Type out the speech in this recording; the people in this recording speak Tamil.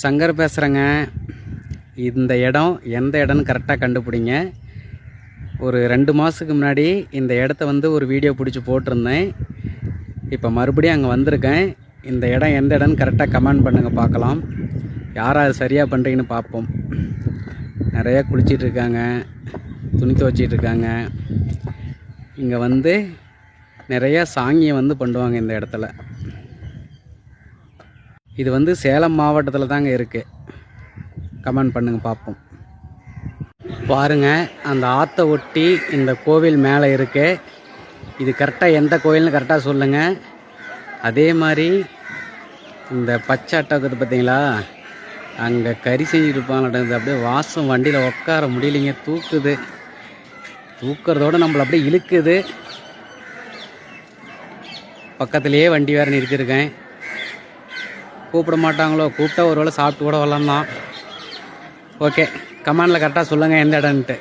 சங்கர் பேசுகிறேங்க இந்த இடம் எந்த இடம்னு கரெக்டாக கண்டுபிடிங்க. ஒரு ரெண்டு மாதத்துக்கு முன்னாடி இந்த இடத்த வந்து ஒரு வீடியோ பிடிச்சி போட்டிருந்தேன். இப்போ மறுபடியும் அங்கே வந்திருக்கேன். இந்த இடம் எந்த இடம்னு கரெக்டாக கமெண்ட் பண்ணுங்கள் பார்க்கலாம். யார் அது சரியாக பண்ணுறீங்கன்னு பார்ப்போம். நிறையா குளிச்சிட்டு இருக்காங்க. துணி துவச்சிட்டு இருக்காங்க. இங்கே வந்து நிறையா சாங்கியம் வந்து பண்ணுவாங்க இந்த இடத்துல. இது வந்து சேலம் மாவட்டத்தில் தாங்க இருக்குது கமெண்ட் பண்ணுங்கள் பார்ப்போம் பாருங்க அந்த ஆற்றை ஒட்டி இந்த கோவில் மேலே இருக்கு. இது கரெக்டாக எந்த கோயில்னு கரெக்டாக சொல்லுங்கள் அதே மாதிரி இந்த பச்சை அட்டை இருக்குது பார்த்தீங்களா அங்கே கறி செஞ்சுருப்பாங்கன்றது அப்படியே வாசம் வண்டியில் உட்கார முடியலைங்க. தூக்குது. தூக்குறதோட நம்மளை அப்படியே இழுக்குது. பக்கத்துலேயே வண்டி வேறு நிறுத்தியிருக்கேன். கூப்பிட மாட்டாங்களோ கூப்பிட்டா ஒரு வேளை சாப்பிட்டு கூட வரலாம் தான் ஓகே கமெண்டில் கரெக்டாக சொல்லுங்கள் எந்த இடம்ன்ட்டு.